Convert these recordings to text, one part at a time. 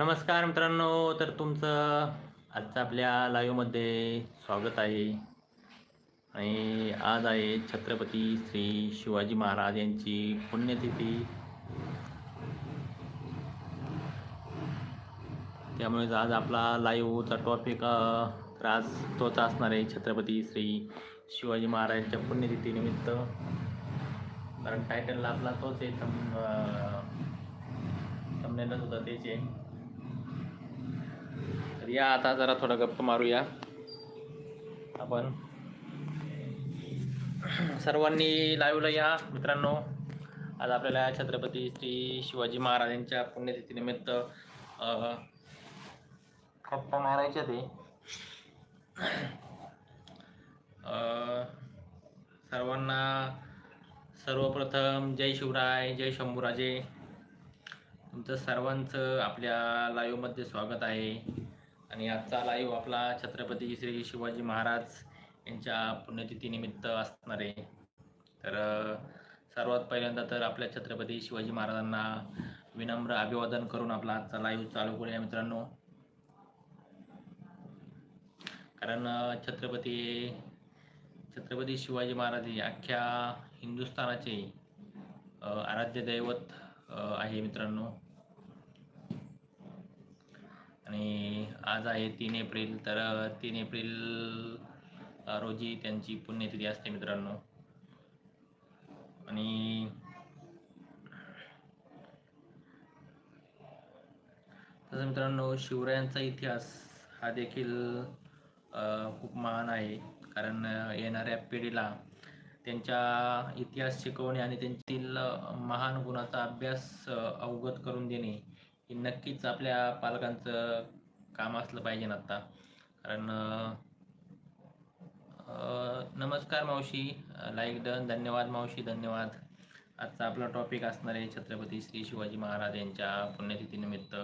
नमस्कार मित्रांनो तर तुमचं आजचं आपल्या लाईव्हमध्ये स्वागत आहे. आणि आज आहे छत्रपती श्री शिवाजी महाराज यांची पुण्यतिथी. त्यामुळे आज आपला लाईव्हचा टॉपिक तर आज तोच असणार आहे छत्रपती श्री शिवाजी महाराजांच्या पुण्यतिथीनिमित्त कारण टायटलला आपला तोच आहे तम तमनेलच होता तेच आहे. या आता जरा थोडा गप्पा मारूया. आपण सर्वांनी लाईव्हला या मित्रांनो. आज आपल्याला छत्रपती श्री शिवाजी महाराजांच्या पुण्यतिथीनिमित्त गप्प गप्पा मारायच्या ते. सर्वांना सर्वप्रथम जय शिवराय जय शंभूराजे. तुमचं सर्वांचं आपल्या लाईव्हमध्ये स्वागत आहे. आणि आजचा लाईव्ह आपला छत्रपती श्री शिवाजी महाराज यांच्या पुण्यतिथीनिमित्त असणार आहे. तर सर्वात पहिल्यांदा तर आपल्या छत्रपती शिवाजी महाराजांना विनम्र अभिवादन करून आपला आजचा लाईव्ह चालू करूया मित्रांनो. कारण छत्रपती छत्रपती शिवाजी महाराज हे अख्ख्या हिंदुस्थानाचे आराध्य दैवत आहे मित्रांनो. आणि आज आहे तीन एप्रिल तर तीन एप्रिल रोजी त्यांची पुण्यतिथी असते मित्रांनो. आणि तसं मित्रांनो शिवरायांचा इतिहास हा देखील खूप महान आहे. कारण येणाऱ्या पिढीला त्यांच्या इतिहास शिकवणे आणि त्यांतील महान गुणाचा अभ्यास अवगत करून देणे हे नक्कीच आपल्या पालकांचं काम असलं पाहिजे ना आता. कारण नमस्कार मावशी लाईक डन धन्यवाद मावशी धन्यवाद. आजचा आपला टॉपिक असणार आहे छत्रपती श्री शिवाजी महाराज यांच्या पुण्यतिथीनिमित्त.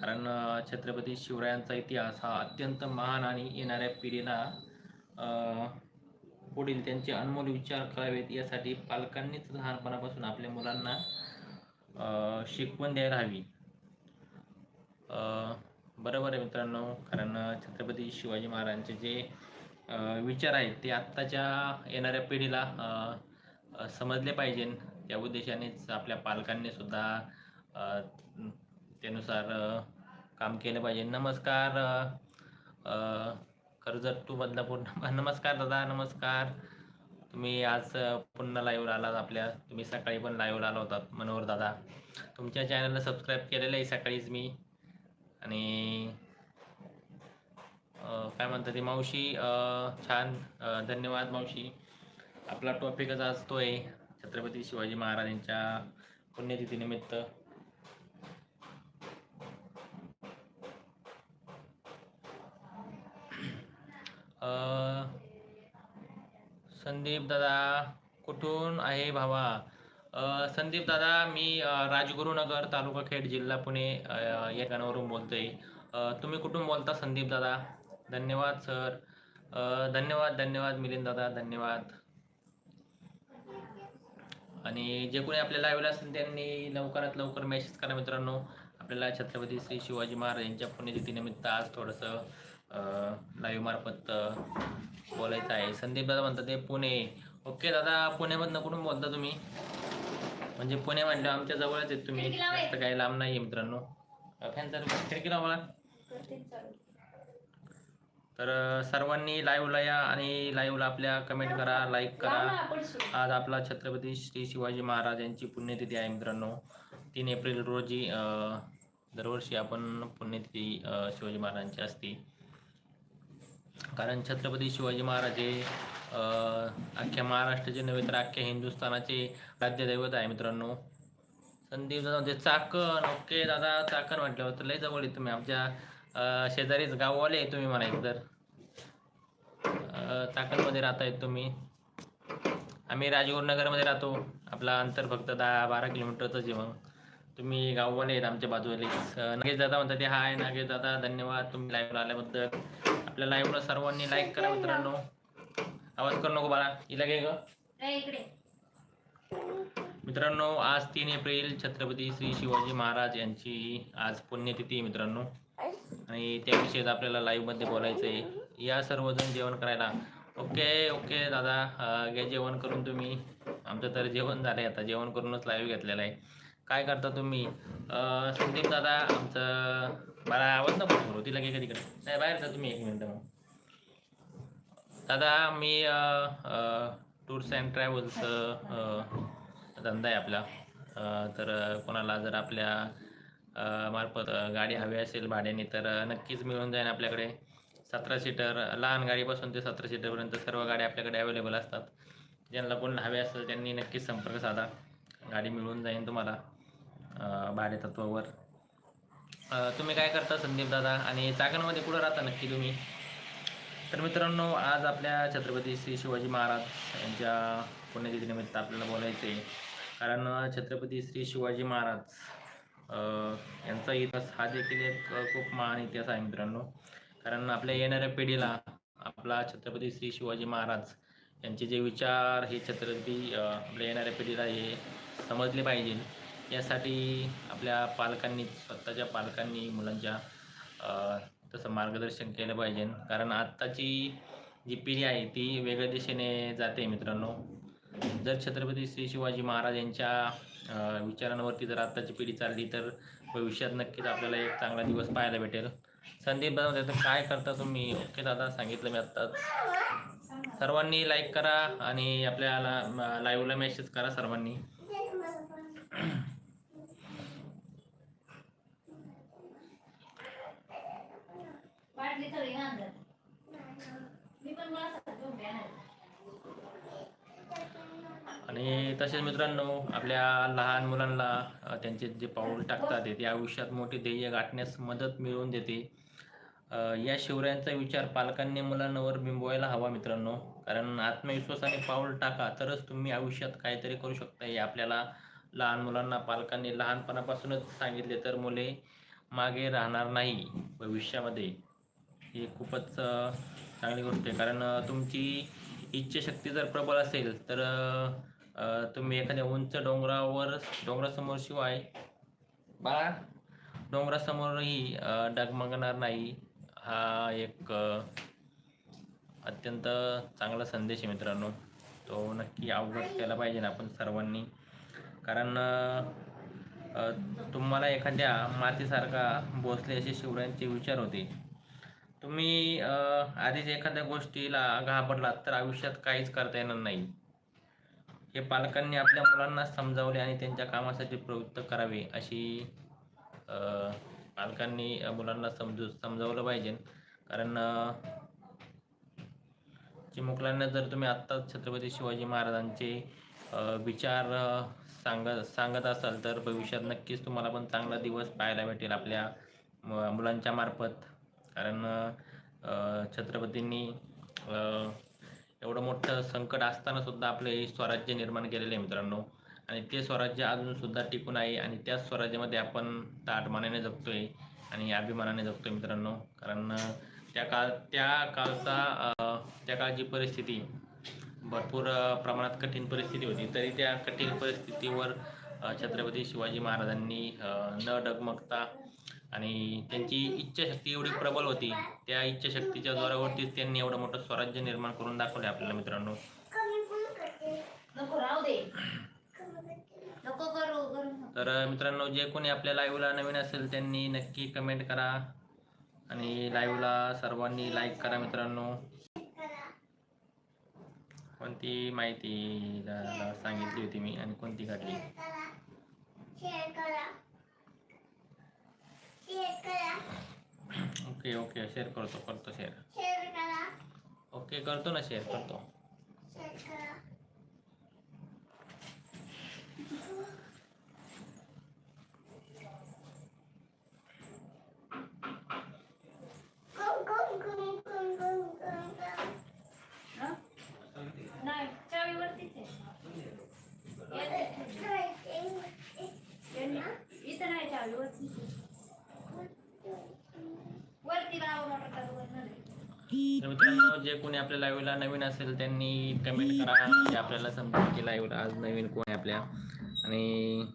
कारण छत्रपती शिवरायांचा इतिहास हा अत्यंत महान आणि येणाऱ्या पिढीला पुढील त्यांचे अनमोल विचार करावेत यासाठी पालकांनीच लहानपणापासून आपल्या मुलांना शिकवण द्यायला हवी. बरोबर आहे मित्रांनो. कारण छत्रपती शिवाजी महाराजांचे जे विचार आहेत ते आत्ताच्या येणाऱ्या पिढीला समजले पाहिजे त्या उद्देशानेच आपल्या पालकांनी सुद्धा त्यानुसार काम केलं पाहिजे. नमस्कार कर्जत टू बदलापूर नमस्कार दादा नमस्कार. तुम्ही आज पुन्हा लाईव्ह आलात आपल्या. तुम्ही सकाळी पण लाईव्ह आला होतात मनोहर दादा. तुमच्या चॅनलला सबस्क्राईब केलेलं आहे सकाळीच मी. आणि काय म्हणतात ते मावशी छान धन्यवाद मावशी. आपला टॉपिकच आज तो आहे छत्रपती शिवाजी महाराजांच्या पुण्यतिथीनिमित्त. संदीप दादा कुठून आहे भावा? संदीप दादा मी राजगुरुनगर तालुका खेड जिल्हा पुणे या गाण्यावरून बोलतोय. तुम्ही कुठून बोलता संदीप दादा? धन्यवाद सर. धन्यवाद धन्यवाद मिलिंद दादा धन्यवाद. आणि जे कोणी आपल्या लाईव्हला असेल त्यांनी लवकरात लवकर मेसेज करा मित्रांनो. आपल्याला छत्रपती श्री शिवाजी महाराज यांच्या पुण्यतिथीनिमित्त आज थोडंसं लाईव्ह मार्फत बोलायचं आहे. संदीप दादा म्हणतात ते पुणे. ओके दादा पुण्यामधनं कुठून बोलता तुम्ही? म्हणजे पुणे म्हटलं आमच्या जवळच आहेत तुम्ही. जास्त काही लांब नाही आहे मित्रांनो. फॅन चालू खिडकी लावा मला. तर सर्वांनी लाईव्हला या आणि लाईव्हला आपल्या कमेंट करा लाईक करा. आज आपला छत्रपती श्री शिवाजी महाराज यांची पुण्यतिथी आहे मित्रांनो. तीन एप्रिल रोजी दरवर्षी आपण पुण्यतिथी शिवाजी महाराजांची असते. कारण छत्रपती शिवाजी महाराज हे अख्ख्या महाराष्ट्राचे नव्हे तर अख्ख्या हिंदुस्थानाचे राज्यदैवत आहे मित्रांनो. संदीप दादा म्हणजे चाकण ओके दादा चाकण म्हटल्यावर तर लय जवळ आहे तुम्ही. आमच्या शेजारीच गाववाले आहे तुम्ही म्हणायचं तर अ, चाकणमध्ये राहतायत तुम्ही. आम्ही राजगुरुनगरमध्ये राहतो. आपला अंतर फक्त दहा बारा किलोमीटरचंच आहे मग. तुम्ही गाववाले आहेत आमच्या बाजूला नागेश दादा म्हणतात ते हाय नागेश दादा धन्यवाद. तुम्ही लाईव्हला आल्याबद्दल. आपल्या लाईव्हला सर्वांनी लाईक करा मित्रांनो. आवाज करू नको बाळा. हिला घे ग. मित्रांनो आज तीन एप्रिल छत्रपती श्री शिवाजी महाराज यांची आज पुण्यतिथी मित्रांनो. आणि त्याविषयीच आपल्याला लाईव्हमध्ये बोलायचं आहे या सर्वजण जेवण करायला. ओके ओके दादा. घ्या जेवण करून तुम्ही. आमचं तर जेवण झालं आहे आता. जेवण करूनच लाईव्ह घेतलेलं आहे. काय करता तुम्ही? संदीप दादा आमचं मला आवाज नको करू तिला की कधी नाही बाहेर जा तुम्ही एक मिनटं मग. दादा मी टूर्स अँड ट्रॅव्हल्स धंदा आहे आपला. तर कोणाला जर आपल्या मार्फत गाडी हवी असेल भाड्याने तर नक्कीच मिळून जाईल आपल्याकडे. सतरा सीटर लहान गाडीपासून ते सतरा सीटरपर्यंत सर्व गाड्या आपल्याकडे अवेलेबल असतात. ज्यांना कोण हवे असेल त्यांनी नक्कीच संपर्क साधा. गाडी मिळून जाईल तुम्हाला. भाडेतत्वावर तुम्ही काय करता संदीप दादा? आणि चाकणमध्ये कुठं राहता नक्की तुम्ही? तर मित्रांनो आज आपल्या छत्रपती श्री शिवाजी महाराज यांच्या पुण्यतिथीनिमित्त आपल्याला बोलायचं आहे कारण छत्रपती श्री शिवाजी महाराज यांचा इतिहास हा देखील एक खूप महान इतिहास आहे मित्रांनो. कारण आपल्या येणाऱ्या पिढीला आपला छत्रपती श्री शिवाजी महाराज यांचे जे विचार हे छत्रपती आपल्या येणाऱ्या पिढीला हे समजले पाहिजे. यासाठी आपल्या पालकांनी स्वतःच्या पालकांनी मुलांच्या तसं मार्गदर्शन केलं पाहिजे. कारण आत्ताची जी पिढी आहे ती वेगळ्या दिशेने जाते मित्रांनो. जर छत्रपती श्री शिवाजी महाराज यांच्या विचारांवरती जर आत्ताची पिढी चालली तर भविष्यात नक्कीच आपल्याला एक चांगला दिवस पाहायला भेटेल. संदीप दादा त्याचं काय करता तुम्ही? ओके दादा सांगितलं मी आत्ताच. सर्वांनी लाईक करा आणि आपल्याला लाईव्हला मेसेज करा सर्वांनी. वाटली तरी अंदर मी पण मला आणि तसेच मित्रांनो आपल्या लहान मुलांना त्यांचे जे पाऊल टाकतात ते आयुष्यात मोठी ध्येय गाठण्यास मदत मिळवून देते. या शिवरायांचा विचार पालकांनी मुलांवर बिंबवायला हवा मित्रांनो. कारण आत्मविश्वासाने पाऊल टाका तरच तुम्ही आयुष्यात काहीतरी करू शकता. हे आपल्याला लहान मुलांना पालकांनी लहानपणापासूनच सांगितले तर मुले मागे राहणार नाही भविष्यामध्ये. ही खूपच चांगली गोष्ट आहे. कारण तुमची इच्छाशक्ती जर प्रबळ असेल तर तुम्ही एखाद्या उंच डोंगरावर डोंगरासमोर शिवाय बाळा डोंगरासमोरही डगमगणार नाही. हा एक अत्यंत चांगला संदेश आहे मित्रांनो. तो नक्की अवगत केला पाहिजे ना आपण सर्वांनी. कारण तुम्हाला एखाद्या मातीसारखा भोसले असे शिवरायांचे विचार होते. तुम्ही आधीच एखाद्या गोष्टीला घाबरलात तर आयुष्यात काहीच करता येणार नाही. हे पालकांनी आपल्या मुलांना समजावले आणि त्यांच्या कामासाठी प्रवृत्त करावे अशी पालकांनी मुलांना समजू समजावलं पाहिजे. कारण चिमुकलांना चिमुकल्यांना जर तुम्ही आत्ताच छत्रपती शिवाजी महाराजांचे विचार सांगत सांगत असाल तर भविष्यात नक्कीच तुम्हाला पण चांगला दिवस पाहायला भेटेल आपल्या म- मुलांच्या मार्फत. कारण छत्रपतींनी एवढं मोठं संकट असताना सुद्धा आपलं हे स्वराज्य निर्माण केलेलं आहे मित्रांनो. आणि ते स्वराज्य अजून सुद्धा टिकून आहे आणि त्याच स्वराज्यामध्ये आपण ताटमानाने जगतोय आणि अभिमानाने जगतोय मित्रांनो. कारण त्या काळ त्या काळचा त्या काळची परिस्थिती भरपूर प्रमाणात कठीण परिस्थिती होती. तरी त्या कठीण परिस्थितीवर छत्रपती शिवाजी महाराजांनी न डगमगता आणि त्यांची इच्छाशक्ती एवढी प्रबल होती त्या इच्छाशक्तीच्या जोरावरतीच त्यांनी एवढं मोठं स्वराज्य निर्माण करून दाखवले आपल्याला मित्रांनो. नको राहू दे. नको करू करू नको. तर मित्रांनो जे कोणी आपल्या लाईव्हला नवीन असेल त्यांनी नक्की कमेंट करा आणि लाईव्हला सर्वांनी लाईक करा मित्रांनो. कोणती माहिती सांगितली होती मी आणि कोणती काढली शेअर करा शेअर करा ओके ओके शेअर करतो करतो शेअर शेअर करा ओके करतो ना शेअर करतो शेअर करा गम गम गम गम गम गम गम हं? नाही चावीवरतीच आहे इथं नाही चावीवरतीच आहे. वरती लावा मोटर चालू करणार आहे. तर मित्रांनो जे कोणी आपल्या लाईव्हला नवीन असेल त्यांनी कमेंट करा. म्हणजे आपल्याला समजेल की लाईव्हला आज नवीन कोण आहे आपल्या. आणि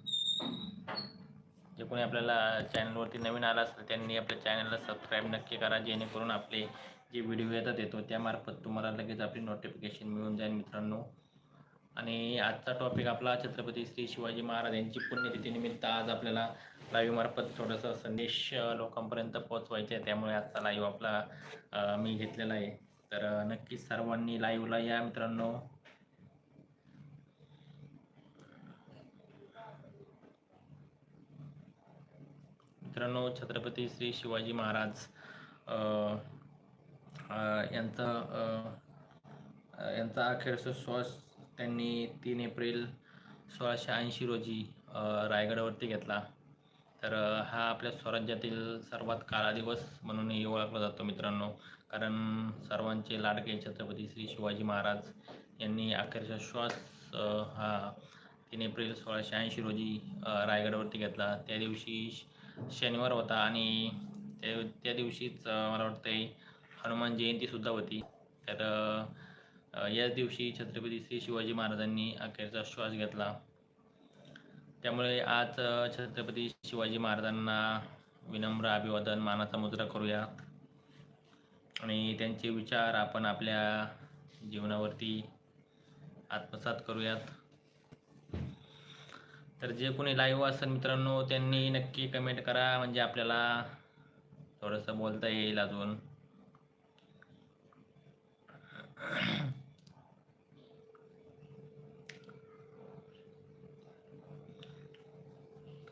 जे कोणी आपल्याला चॅनलवरती नवीन आला असेल त्यांनी आपल्या चॅनलला सबस्क्राईब नक्की करा. जेणेकरून आपले जे व्हिडिओ येतात येतो त्यामार्फत तुम्हाला लगेच आपली नोटिफिकेशन मिळून जाईल मित्रांनो. आणि आजचा टॉपिक आपला छत्रपती श्री शिवाजी महाराज यांची पुण्यतिथीनिमित्त आज आपल्याला लाईव्ह मार्फत थोडासा संदेश लोकांपर्यंत पोहोचवायचा आहे त्यामुळे आजचा लाईव्ह आपला मी घेतलेला आहे. तर नक्कीच सर्वांनी लाईव्हला या मित्रांनो. मित्रांनो छत्रपती श्री शिवाजी महाराज यांचा यांचा अखेरचा श्वास त्यांनी तीन एप्रिल सोळाशे ऐंशी रोजी रायगडावरती घेतला. तर हा आपल्या स्वराज्यातील सर्वात काळा दिवस म्हणूनही ओळखला जातो मित्रांनो. कारण सर्वांचे लाडके छत्रपती श्री शिवाजी महाराज यांनी अखेरचा श्वास हा तीन एप्रिल सोळाशे ऐंशी रोजी रायगडवरती घेतला. त्या दिवशी श- शनिवार होता आणि त्या त्या दिवशीच मला वाटतंय हनुमान जयंतीसुद्धा होती. तर याच दिवशी छत्रपती श्री शिवाजी महाराजांनी अखेरचा श्वास घेतला. त्यामुळे आज छत्रपती शिवाजी महाराजांना विनम्र अभिवादन मानाचा मुद्रा करूया. आणि त्यांचे विचार आपण आपल्या जीवनावरती आत्मसात करूयात. तर जे कोणी लाईव्ह असेल मित्रांनो त्यांनी नक्की कमेंट करा. म्हणजे आपल्याला थोडंसं बोलता येईल अजून.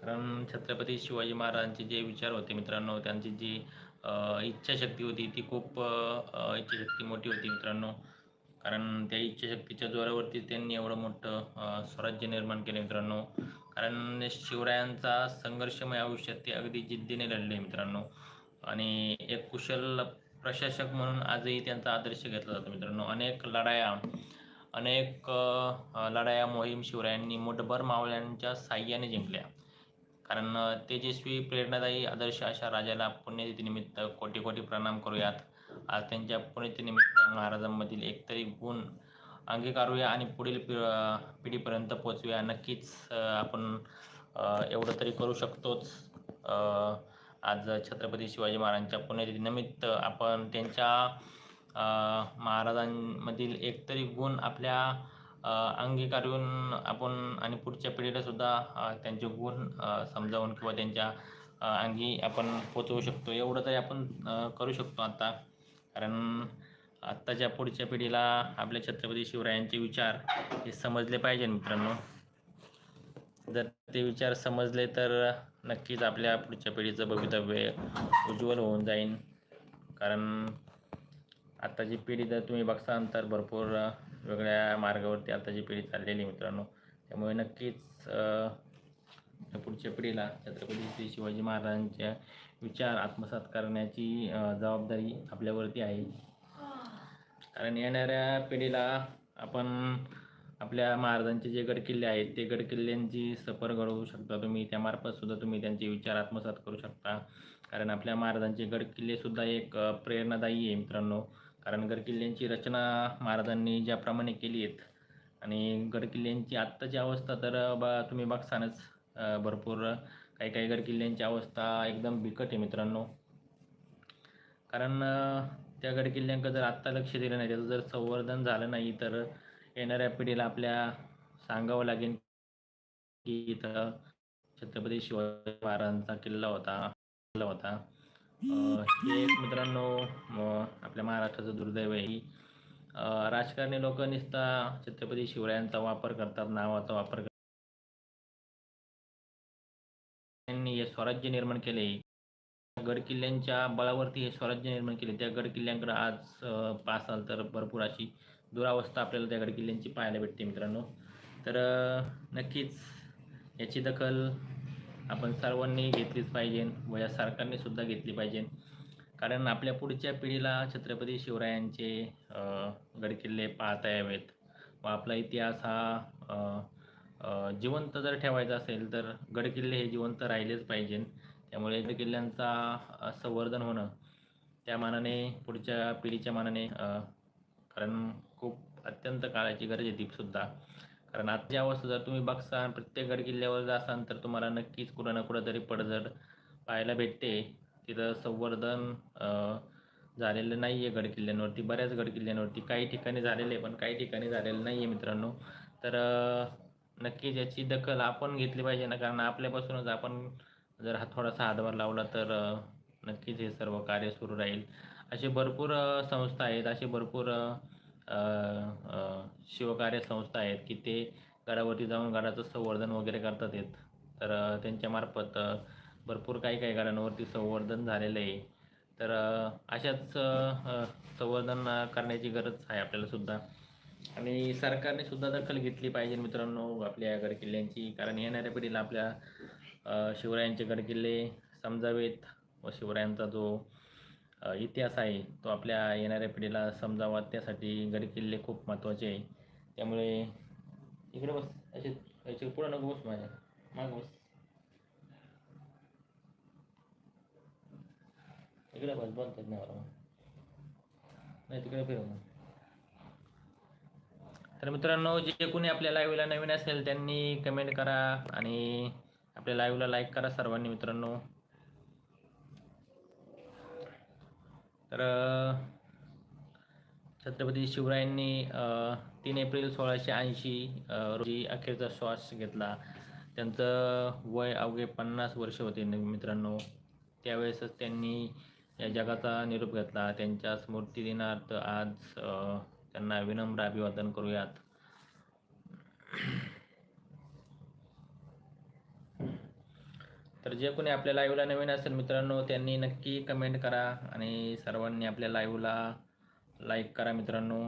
कारण छत्रपती शिवाजी महाराजांचे जे विचार होते मित्रांनो त्यांची जी इच्छाशक्ती होती. ती खूप इच्छाशक्ती मोठी होती मित्रांनो. कारण त्या इच्छाशक्तीच्या जोरावरती त्यांनी एवढं मोठं स्वराज्य निर्माण केलं मित्रांनो. कारण शिवरायांचा संघर्षमय आयुष्यात ते अगदी जिद्दीने लढले मित्रांनो. आणि एक कुशल प्रशासक म्हणून आजही त्यांचा आदर्श घेतला जातो मित्रांनो. अनेक लढाया अनेक लढाया मोहीम शिवरायांनी मुठभर मावळ्यांच्या साह्याने जिंकल्या. कारण तेजस्वी प्रेरणादायी आदर्श अशा राजाला पुण्यतिथीनिमित्त कोटी कोटी प्रणाम करूयात. आज त्यांच्या पुण्यतिथीनिमित्त महाराजांमधील एकतरी गुण अंगीकारूया आणि पुढील पि पिढीपर्यंत पोचूया नक्कीच आपण एवढं तरी करू शकतोच. आज छत्रपती शिवाजी महाराजांच्या पुण्यतिथीनिमित्त आपण त्यांच्या महाराजांमधील एकतरी गुण आपल्या अंगीकारून आपण आणि पुढच्या पिढीला सुद्धा त्यांचे गुण समजावून किंवा त्यांच्या अंगी आपण पोचवू शकतो. एवढं तरी आपण करू शकतो आता. कारण आत्ताच्या पुढच्या पिढीला आपल्या छत्रपती शिवरायांचे विचार हे समजले पाहिजे मित्रांनो. जर ते विचार समजले तर नक्कीच आपल्या पुढच्या पिढीचं भवितव्य उज्ज्वल होऊन जाईल कारण आत्ताची पिढी जर तुम्ही बघसाल तर भरपूर वेगळ्या मार्गावरती आताची पिढी चाललेली आहे मित्रांनो त्यामुळे नक्कीच पुढच्या पिढीला छत्रपती श्री शिवाजी महाराजांच्या विचार आत्मसात करण्याची जबाबदारी आपल्यावरती आहे. कारण येणाऱ्या पिढीला आपण आपल्या महाराजांचे जे गडकिल्ले आहेत ते गडकिल्ल्यांची सफर घडवू शकता तुम्ही त्यामार्फत सुद्धा तुम्ही त्यांचे विचार आत्मसात करू शकता. कारण आपल्या महाराजांचे गडकिल्लेसुद्धा एक प्रेरणादायी आहे मित्रांनो. कारण गडकिल्ल्यांची रचना महाराजांनी ज्याप्रमाणे केली आहेत आणि गडकिल्ल्यांची आत्ताची अवस्था तर बा तुम्ही बघसानच भरपूर काही काही गडकिल्ल्यांची अवस्था एकदम बिकट आहे मित्रांनो. कारण त्या गडकिल्ल्यांकडे जर आत्ता लक्ष दिलं नाही त्याचं जर संवर्धन झालं नाही तर येणाऱ्या पिढीला आपल्या सांगावं लागेल की इथं छत्रपती शिवाजी महाराजांचा किल्ला होता किल्ला होता. हे एक मित्रांनो आपल्या महाराष्ट्राचं दुर्दैव आहे. ही राजकारणी लोक निसता छत्रपती शिवरायांचा वापर करतात नावाचा वापर त्यांनी हे स्वराज्य निर्माण केले. गडकिल्ल्यांच्या बळावरती हे स्वराज्य निर्माण केले. त्या गडकिल्ल्यांकडे आज अ, तर भरपूर अशी दुरावस्था आपल्याला त्या गडकिल्ल्यांची पाहायला भेटते मित्रांनो. तर नक्कीच याची दखल आपण सर्वांनी घेतलीच पाहिजे व या सरकारने सुद्धा घेतली पाहिजे. कारण आपल्या पुढच्या पिढीला छत्रपती शिवरायांचे गडकिल्ले पाहता यावेत. व आपला इतिहास हा जिवंत जर ठेवायचा असेल तर गडकिल्ले हे जिवंत राहिलेच पाहिजे त्यामुळे गडकिल्ल्यांचा संवर्धन होणं त्या मानाने पुढच्या पिढीच्या मानाने कारण खूप अत्यंत काळाची गरज आहे सुद्धा कारण आजची अवस्था जर तुम्ही बघसाल प्रत्येक गड किल्ल्यावर जासाल तर तुम्हाला नक्कीच कुठं ना कुठं तरी पडझड पाहायला भेटते. तिथं संवर्धन झालेलं नाही आहे गडकिल्ल्यांवरती बऱ्याच गडकिल्ल्यांवरती काही ठिकाणी झालेलं आहे पण काही ठिकाणी झालेलं नाही आहे मित्रांनो. तर नक्कीच याची दखल आपण घेतली पाहिजे ना कारण आपल्यापासूनच आपण जर हा थोडासा हातभार लावला तर नक्कीच हे सर्व कार्य सुरू राहील. असे भरपूर संस्था आहेत असे भरपूर शिवकार्य संस्था आहेत की ते गडावरती जाऊन गडाचं संवर्धन वगैरे करतात आहेत. तर त्यांच्यामार्फत भरपूर काही काही गडांवरती संवर्धन झालेलं आहे. तर अशाच संवर्धन करण्याची गरज आहे आपल्याला सुद्धा. आणि सरकारने सुद्धा दखल घेतली पाहिजे मित्रांनो आपल्या या गडकिल्ल्यांची. कारण येणाऱ्या पिढीला आपल्या शिवरायांचे गडकिल्ले समजावेत व शिवरायांचा जो इतिहास आहे. तो आपल्या येणाऱ्या पिढीला समजावा. त्यासाठी गडकिल्ले खूप महत्त्वाचे आहे. त्यामुळे इकडे बस. असे याचे पुढं नको बस माझ्या. माग बस. इकडे बस. बोलतात नाही मला नाही तिकडे फिरव मग. तर मित्रांनो जे कोणी आपल्या लाईव्हला नवीन असेल त्यांनी कमेंट करा आणि आपल्या लाईव्हला लाईक करा सर्वांनी मित्रांनो. तर छत्रपती शिवरायांनी तीन एप्रिल सोळाशे ऐंशी रोजी अखेरचा श्वास घेतला. त्यांचं वय अवघे पन्नास वर्ष होते मित्रांनो. त्यावेळेसच त्यांनी या जगाचा निरोप घेतला. त्यांच्या स्मृती दिनार्थ आज त्यांना विनम्र अभिवादन करूयात. तर जे कोणी आपल्या लाईव्हला नवीन असेल मित्रांनो त्यांनी नक्की कमेंट करा आणि सर्वांनी आपल्या लाईव्हला लाईक करा मित्रांनो.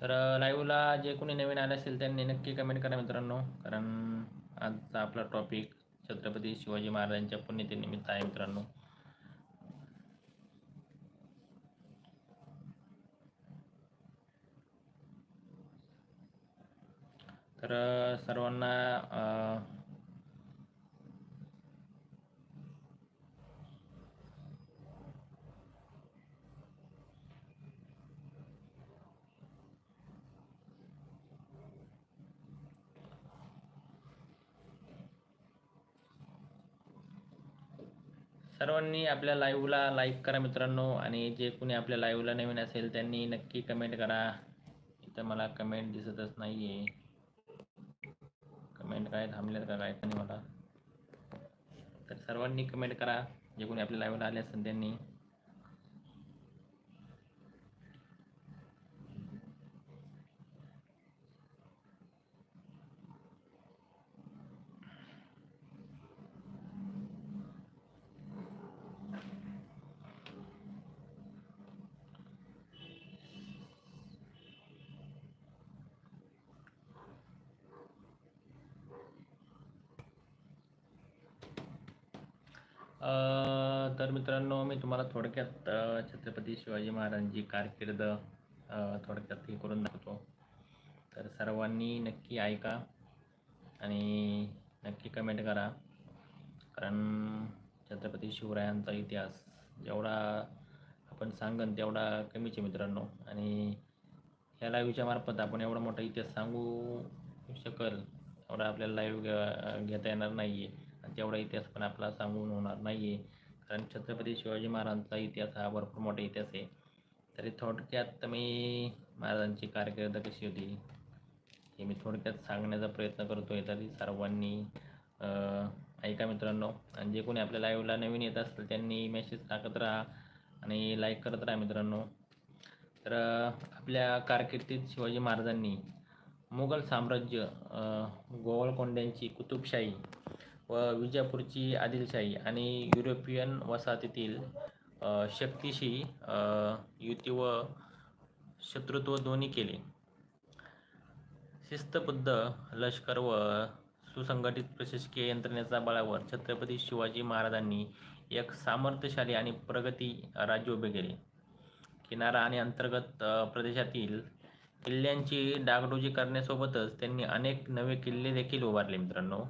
तर लाईव्हला जे कोणी नवीन आले असेल त्यांनी नक्की कमेंट करा मित्रांनो. कारण आजचा आपला टॉपिक छत्रपती शिवाजी महाराजांच्या पुण्यतिनिमित्त आहे मित्रांनो. तर सर्वांना सर्वांनी आपल्या लाईव्हला लाईक करा मित्रांनो. आणि जे कोणी आपल्या लाईव्हला नवीन असेल त्यांनी नक्की कमेंट करा. इथं मला कमेंट दिसतच नाही आहे कमेंट काय थांबल्यात का काय नाही मला. तर सर्वांनी कमेंट करा. जे कोणी आपल्या लाईव्हला आले असेल त्यांनी. तर मित्रांनो मी तुम्हाला थोडक्यात छत्रपती शिवाजी महाराजांची कारकीर्द थोडक्यात हे करून दाखवतो. तर सर्वांनी नक्की ऐका आणि नक्की कमेंट करा. कारण छत्रपती शिवरायांचा इतिहास जेवढा आपण सांगन तेवढा कमीच आहे मित्रांनो. आणि ह्या लाईव्हच्या मार्फत आपण एवढा मोठा इतिहास सांगू शकल एवढा आपल्याला लाईव्ह घेता येणार नाही आहे तेवढा इतिहास पण आपला सांगून होणार नाही आहे कारण छत्रपती शिवाजी महाराजांचा इतिहास हा भरपूर मोठा इतिहास आहे. तरी थोडक्यात मी महाराजांची कारकीर्द कशी होती हे मी थोडक्यात सांगण्याचा प्रयत्न करतो आहे तरी सर्वांनी ऐका मित्रांनो. आणि जे कोणी आपल्या लाईव्हला नवीन येत असतील त्यांनी मेसेज टाकत राहा आणि लाईक करत राहा मित्रांनो. तर आपल्या कारकिर्दीत शिवाजी महाराजांनी मुघल साम्राज्य गोवळकोंड्यांची कुतुबशाही व विजापूरची आदिलशाही आणि युरोपियन वसाहतीतील शक्तीशी युती व शत्रुत्व दोन्ही केले. शिस्तबद्ध लष्कर व सुसंघटित प्रशासकीय यंत्रणेचा बळावर छत्रपती शिवाजी महाराजांनी एक सामर्थ्यशाली आणि प्रगती राज्य उभे केले. किनारा आणि अंतर्गत प्रदेशातील किल्ल्यांची डागडुजी करण्यासोबतच त्यांनी अनेक नवे किल्ले देखील उभारले मित्रांनो.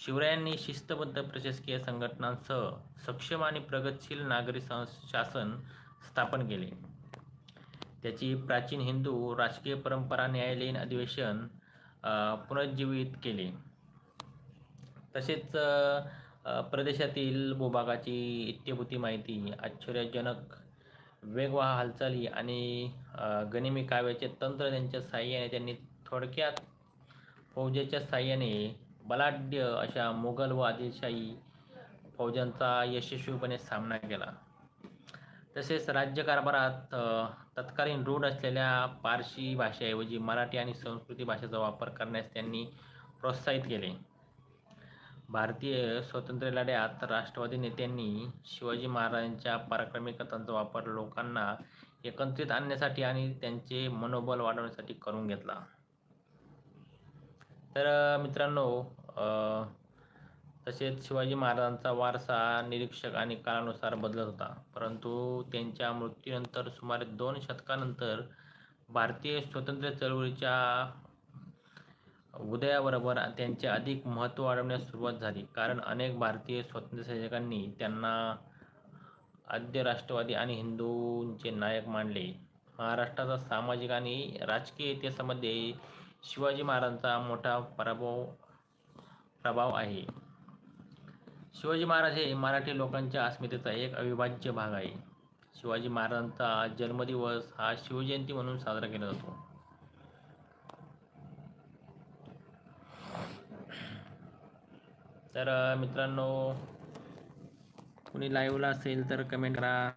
शिवरायांनी शिस्तबद्ध प्रशासकीय संघटनांसह सक्षम आणि प्रगतशील नागरी सं शासन स्थापन केले. त्याची प्राचीन हिंदू राजकीय परंपरा न्यायालयीन अधिवेशन पुनर्जीवित केले. तसेच प्रदेशातील भूभागाची इत्यभूती माहिती आश्चर्यजनक वेगवा हालचाली आणि गनिमी काव्याचे तंत्र त्यांच्या साह्याने त्यांनी थोडक्यात फौजेच्या साह्याने बलाढ्य अशा मोगल व आदिलशाही फौजांचा यशस्वीपणे सामना केला. तसेच राज्यकारभारात तत्कालीन रूढ असलेल्या पारशी भाषेऐवजी मराठी आणि संस्कृती भाषेचा वापर करण्यास त्यांनी प्रोत्साहित केले. भारतीय स्वातंत्र्य लढ्यात राष्ट्रवादी नेत्यांनी शिवाजी महाराजांच्या पराक्रमी कथांचा वापर लोकांना एकत्रित आणण्यासाठी आणि त्यांचे मनोबल वाढवण्यासाठी करून घेतला. तर मित्रांनो तसेच शिवाजी महाराजांचा वारसा निरीक्षक आणि काळानुसार बदलत होता. परंतु त्यांच्या मृत्यूनंतर सुमारे दोन शतकानंतर भारतीय स्वातंत्र्य चळवळीच्या उदयाबरोबर त्यांचे अधिक महत्त्व वाढवण्यास सुरुवात झाली. कारण अनेक भारतीय स्वातंत्र्य सैनिकांनी त्यांना आद्य राष्ट्रवादी आणि हिंदूंचे नायक मानले. महाराष्ट्राचा सामाजिक आणि राजकीय इतिहासामध्ये शिवाजी महाराजांचा मोठा पराभव प्रभाव आहे. शिवाजी महाराज हे मराठी लोकांच्या अस्मितेचा एक अविभाज्य भाग आहे. शिवाजी महाराजांचा जन्मदिवस हा शिवजयंती म्हणून साजरा केला जातो. तर मित्रांनो कुणी लाईव्हला असेल तर कमेंट करा.